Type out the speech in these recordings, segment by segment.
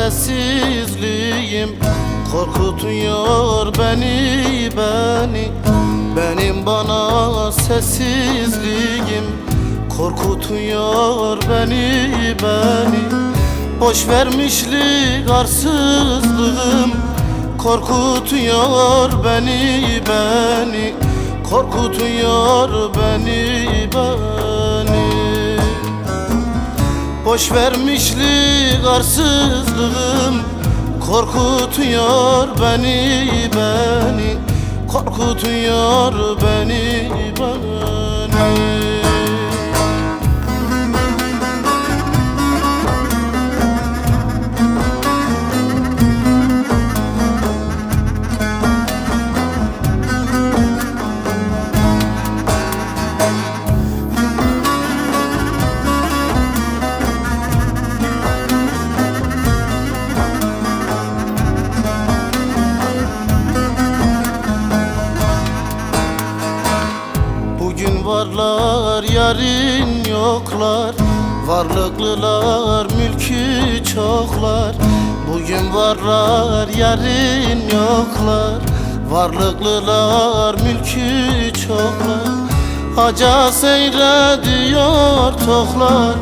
sessizliğim. Korkutuyor beni beni. Benim bana sessizliğim. Korkutuyor beni beni. Boş vermişlik arsızlığım. Korkutuyor beni beni. Korkutuyor beni Boş vermişlik arsızlığım Korkutuyor beni beni Korkutuyor beni yarın yoklar Varlıklılar mülkü çoklar. Bugün varlar yarın yoklar. Varlıklılar mülkü çoklar. Haca seyrediyor toklar.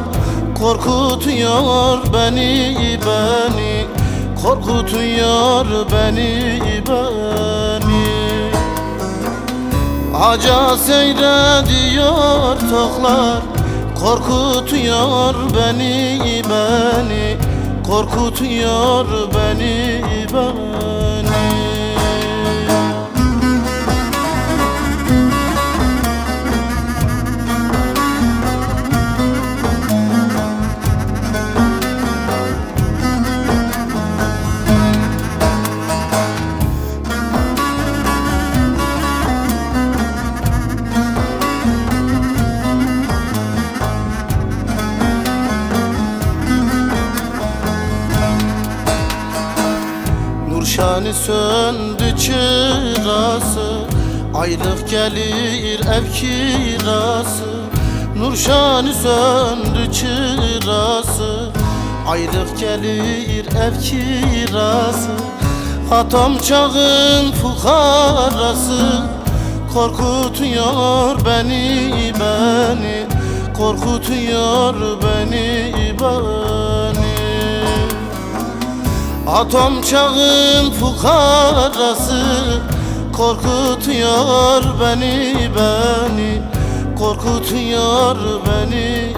Korkutuyor beni beni. Korkutuyor beni beni Aca seyrediyor toklar Korkutuyor beni beni Korkutuyor beni beni Nurşani söndü çırası. Aylık gelir ev kirası. Nurşani söndü çırası. Aylık gelir ev kirası. Atam çağın fukarası. Korkutuyor beni beni. Korkutuyor beni beni Atom çağın fukarası Korkutuyor beni beni Korkutuyor beni